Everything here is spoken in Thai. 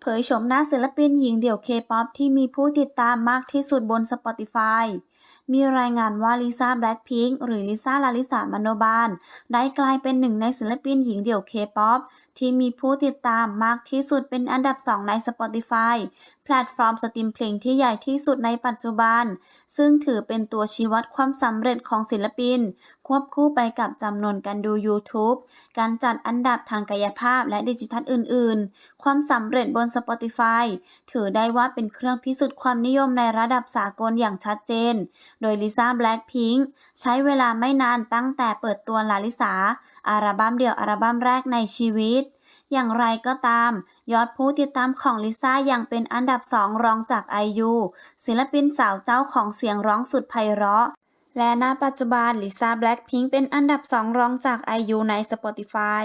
เผยโฉมหน้าศิลปินหญิงเดี่ยวเคป๊อปที่มีผู้ติดตามมากที่สุดบน Spotify มีรายงานว่าลิซ่าแบล็คพิงค์หรือลิซ่าลาลิสามโนบาล ได้กลายเป็นหนึ่งในศิลปินหญิงเดี่ยวเคป๊อปที่มีผู้ติดตามมากที่สุดเป็นอันดับ2ใน Spotify แพลตฟอร์มสตรีมเพลงที่ใหญ่ที่สุดในปัจจุบัน ซึ่งถือเป็นตัวชี้วัดความสำเร็จของศิลปิน ควบคู่ไปกับจำนวนการดู YouTube การจัดอันดับทางกายภาพและดิจิทัลอื่น ๆ ความสำเร็จบน Spotify ถือได้ว่าเป็นเครื่องพิสูจน์ความนิยมในระดับสากลอย่างชัดเจน โดยลิซ่าแบล็คพิงค์ใช้เวลาไม่นานตั้งแต่เปิดตัวลาลิสาอัลบั้มเดี่ยวอัลบั้มแรกในชีวิต อย่างไรก็ตาม ยอดผู้ติดตามของลิซ่ายังเป็นอันดับสองรองจากไอยูศิลปินสาวเจ้าของเสียงร้องสุดไพเราะและณปัจจุบันลิซ่าแบล็คพิงค์เป็นอันดับสองรองจากไอยูใน Spotify